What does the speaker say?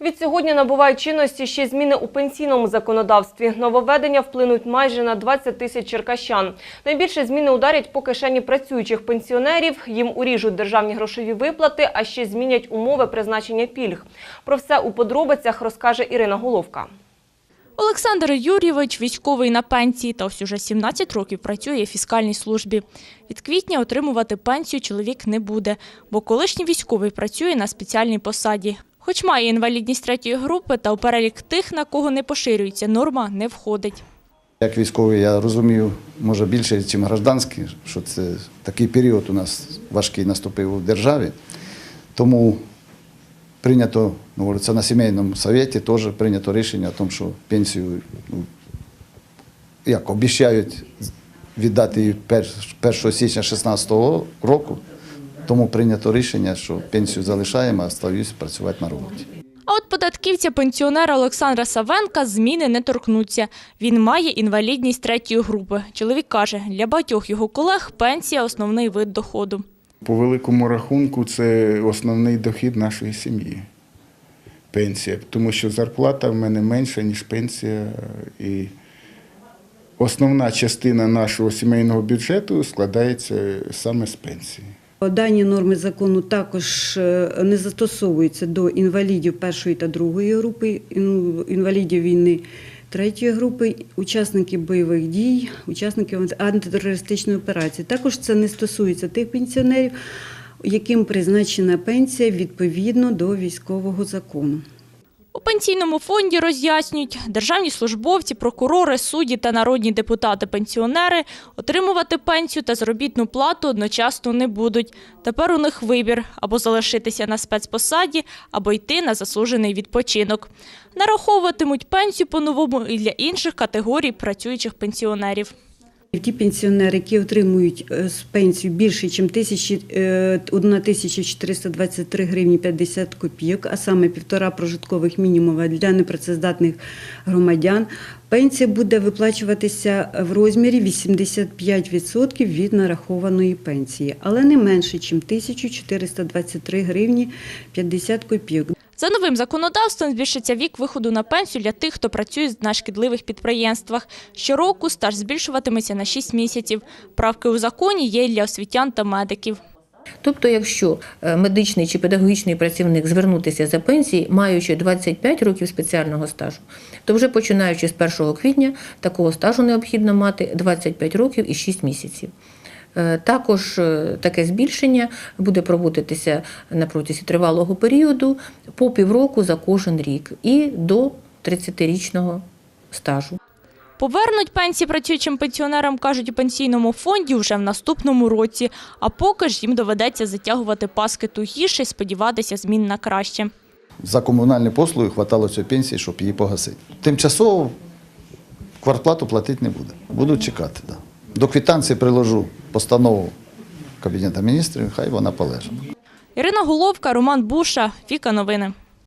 Від сьогодні набувають чинності ще зміни у пенсійному законодавстві. Нововведення вплинуть майже на 20 тисяч черкащан. Найбільше зміни ударять по кишені працюючих пенсіонерів. Їм уріжуть державні грошові виплати, а ще змінять умови призначення пільг. Про все у подробицях розкаже Ірина Головка. Олександр Юрійович військовий на пенсії та ось уже 17 років працює в фіскальній службі. Від квітня отримувати пенсію чоловік не буде, бо колишній військовий працює на спеціальній посаді. Хоч має інвалідність третьої групи, та у перелік тих, на кого не поширюється норма, не входить. Як військовий, я розумію, може більше, ніж гражданський, що це такий період у нас важкий наступив у державі. Тому прийнято, ну, говориться, на сімейному совєті теж прийнято рішення, тому що пенсію ну, як обіцяють віддати її 1 січня 2016 року. Тому прийнято рішення, що пенсію залишаємо, а остаюсь працювати на роботі. А от податківця пенсіонера Олександра Савенка зміни не торкнуться. Він має інвалідність третьої групи. Чоловік каже, для багатьох його колег пенсія – основний вид доходу. По великому рахунку, це основний дохід нашої сім'ї. Пенсія. Тому що зарплата в мене менша, ніж пенсія. І основна частина нашого сімейного бюджету складається саме з пенсії. Дані норми закону також е, не застосовуються до інвалідів першої та другої групи, інвалідів війни третьої групи, учасників бойових дій, учасників антитерористичної операції. Також це не стосується тих пенсіонерів, яким призначена пенсія відповідно до військового закону. У пенсійному фонді роз'яснюють, державні службовці, прокурори, судді та народні депутати-пенсіонери отримувати пенсію та заробітну плату одночасно не будуть. Тепер у них вибір – або залишитися на спецпосаді, або йти на заслужений відпочинок. Нараховуватимуть пенсію по-новому і для інших категорій працюючих пенсіонерів. Ті пенсіонери, які отримують е, пенсію більше, ніж 1423 гривні 50 копійок, а саме півтора прожиткових мінімума для непрацездатних громадян, пенсія буде виплачуватися в розмірі 85% від нарахованої пенсії, але не менше, ніж 1423 гривні 50 копійок. За новим законодавством збільшиться вік виходу на пенсію для тих, хто працює на шкідливих підприємствах. Щороку стаж збільшуватиметься на 6 місяців. Правки у законі є для освітян та медиків. Тобто, якщо е, медичний чи педагогічний працівник звернутися за пенсією, маючи 25 років спеціального стажу, то вже починаючи з 1 квітня такого стажу необхідно мати 25 років і 6 місяців. Е, Також е, таке збільшення буде проводитися на протязі тривалого періоду по півроку за кожен рік і до 30-річного стажу. Повернуть пенсії працюючим пенсіонерам, кажуть у пенсійному фонді, вже в наступному році. А поки ж їм доведеться затягувати паски тугіше і сподіватися змін на краще. За комунальні послуги хватало цієї пенсії, щоб її погасити. Тимчасово квартплату платити не буде. Будуть чекати. Да. До квитанції приложу постанову Кабінету міністрів, хай вона полежить. Ірина Головка, Роман Буша, Віка Новини.